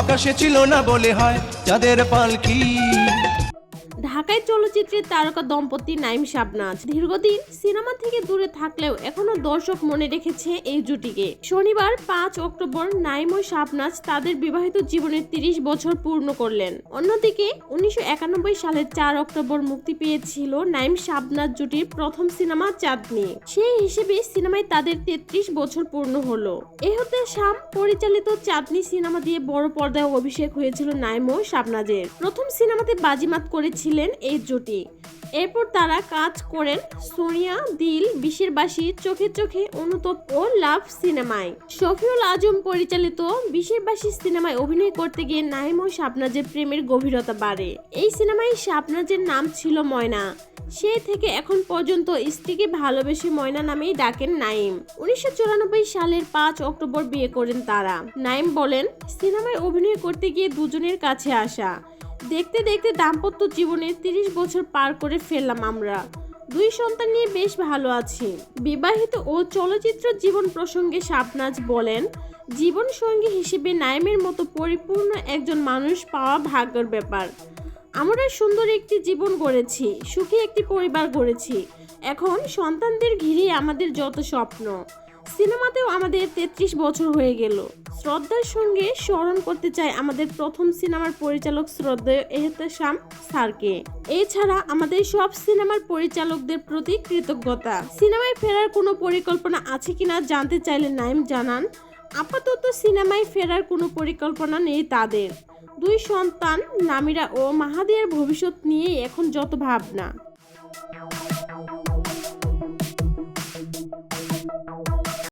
আকাশে ছিল না বলে হয় যাদের পালকি। ঢাকায় চলচ্চিত্রের তারকা দম্পতি নাইম শাবনাজ দীর্ঘদিন সিনেমা থেকে দূরে থাকলেও এখনও দর্শক মনে রেখেছে এই জুটিকে। শনিবার পাঁচ অক্টোবর নাইম ও শাবনাজ তাদের বিবাহিত জীবনের তিরিশ বছর পূর্ণ করলেন। অন্যদিকে উনিশশো একানব্বই সালের চার অক্টোবর মুক্তি পেয়েছিল নাইম শাবনাজ জুটির প্রথম সিনেমা চাঁদনি। সেই হিসেবে সিনেমায় তাদের তেত্রিশ বছর পূর্ণ হলো। এ হতে শাম পরিচালিত চাঁদনি সিনেমা দিয়ে বড় পর্দায় অভিষেক হয়েছিল নাইম ও শাবনাজের। প্রথম সিনেমাতে বাজিমাত করেছিলেন এই জুটি। এরপর তারা কাজ করেন সোনিয়া, দিল, বিশের বাসি, চোখে চোখে অনুতপ ও লাভ সিনেমায়। শফিউল আজম পরিচালিত বিশের বাসি সিনেমায় অভিনয় করতে গিয়ে নাইম ও শাবনাজের প্রেমের গভীরতা বাড়ে। এই সিনেমায় শাবনাজের নাম ছিল ময়না। সে থেকে এখন পর্যন্ত স্ত্রীকে ভালোবেসে ময়না নামেই ডাকেন নাইম উনিশশো চুরানব্বই সালের পাঁচ অক্টোবর বিয়ে করেন তারা। নাইম বলেন, সিনেমায় অভিনয় করতে গিয়ে দুজনের কাছে আসা। দেখতে দেখতে দাম্পত্য জীবনের তিরিশ বছর পার করে ফেললাম আমরা। দুই সন্তান নিয়ে বেশ ভালো আছি। বিবাহিত ও চলচ্চিত্র জীবন প্রসঙ্গে শাবনাজ বলেন জীবন সঙ্গী হিসেবে নাইমের মতো পরিপূর্ণ একজন মানুষ পাওয়া ভাগ্যের ব্যাপার। আমরা সুন্দর একটি জীবন গড়েছি, সুখী একটি পরিবার গড়েছি। এখন সন্তানদের ঘিরে আমাদের যত স্বপ্ন। সিনেমাতেও আমাদের তেত্রিশ বছর হয়ে গেল। শ্রদ্ধার সঙ্গে স্মরণ করতে চাই আমাদের প্রথম সিনেমার পরিচালক শ্রদ্ধেয় এহতেশাম স্যারকে। এছাড়া আমাদের সব সিনেমার পরিচালকদের প্রতি কৃতজ্ঞতা। সিনেমায় ফেরার কোনো পরিকল্পনা আছে কিনা জানতে চাইলে নাইম জানান, আপাতত সিনেমায় ফেরার কোনো পরিকল্পনা নেই তাদের। দুই সন্তান, নামিরা ও মাহাদিয়ার ভবিষ্যৎ নিয়ে এখন যত ভাবনা।